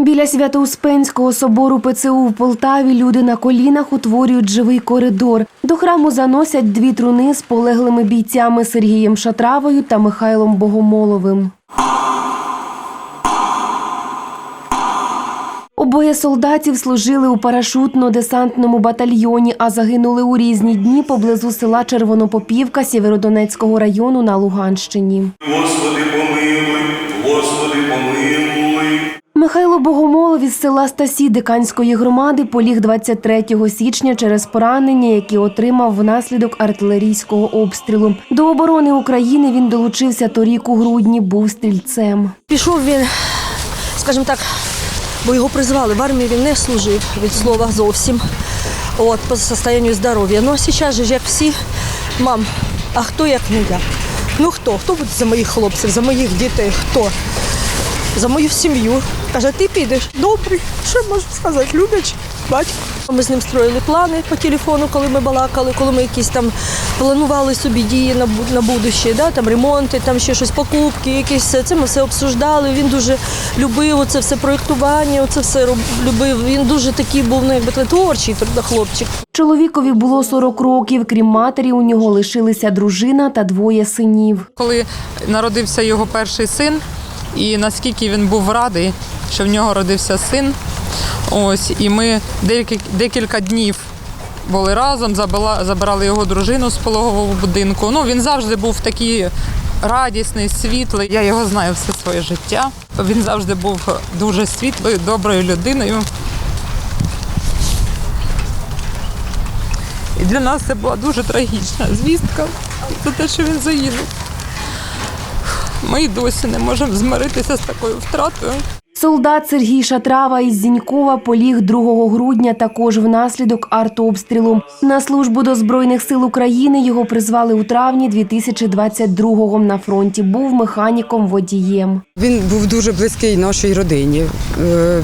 Біля Свято-Успенського собору ПЦУ в Полтаві люди на колінах утворюють живий коридор. До храму заносять дві труни з полеглими бійцями Сергієм Шатравою та Михайлом Богомоловим. Обоє солдатів служили у парашутно-десантному батальйоні, а загинули у різні дні поблизу села Червонопопівка Сєвєродонецького району на Луганщині. Господи, помилуй. Михайло Богомолов із села Стасі Диканської громади поліг 23 січня через поранення, які отримав внаслідок артилерійського обстрілу. До оборони України він долучився торік у грудні, був стрільцем. Пішов він, скажімо так, бо його призвали. В армії він не служив від слова зовсім. От, по состоянню здоров'я. Ну а зараз же як всі, мам, а хто як не я? Ну хто? Хто буде за моїх хлопців, за моїх дітей? Хто? За мою сім'ю. Каже, ти підеш. Добрий, що можу сказати, люблячий батько. Ми з ним строїли плани по телефону, коли ми балакали, коли ми якісь там планували собі дії на, бу- на будуще, да, там ремонти, там ще щось, покупки, якісь все. Це ми все обсуждали. Він дуже любив це все проєктування, це все любив. Він дуже такий був, ну якби творчий хлопчик. Чоловікові було 40 років. Крім матері, у нього лишилися дружина та двоє синів. коли народився його перший син, і наскільки він був радий, що в нього родився син. Ось, і ми декілька, днів були разом, забирали його дружину з пологового будинку. Ну, він завжди був такий радісний, світлий. Я його знаю все своє життя. Він завжди був дуже світлою, доброю людиною. І для нас це була дуже трагічна звістка за те, що він загинув. Ми й досі не можемо змиритися з такою втратою. Солдат Сергій Шатрава із Зінькова поліг 2 грудня також внаслідок артобстрілу. На службу до Збройних сил України його призвали у травні 2022-го. На фронті був механіком-водієм. Він був дуже близький нашій родині. Е,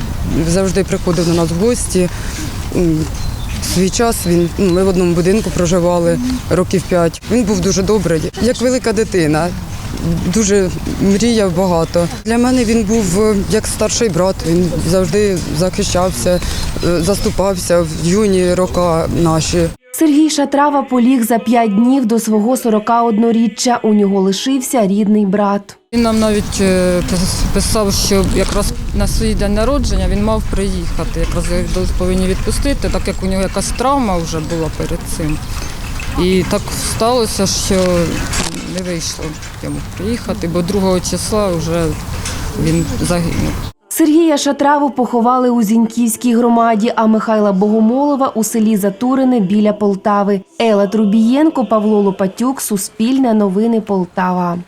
Завжди приходив до нас в гості. Свій час він ну, ми в одному будинку проживали років п'ять. Він був дуже добрий, як велика дитина. Дуже мріяв багато. Для мене він був е, як старший брат. Він завжди захищався, е, заступався в юні роки наші. Сергій Шатрава поліг за п'ять днів до свого 41-річчя. У нього лишився рідний брат. Він нам навіть е, писав, що якраз на свій день народження він мав приїхати. Якраз його повинні відпустити, так як у нього якась травма вже була перед цим. І так сталося, що не вийшло йому приїхати, бо 2 числа вже він загинув. Сергія Шатраву поховали у Зіньківській громаді, а Михайла Богомолова у селі Затурине біля Полтави. Ела Трубієнко, Павло Лопатюк, Суспільне новини Полтава.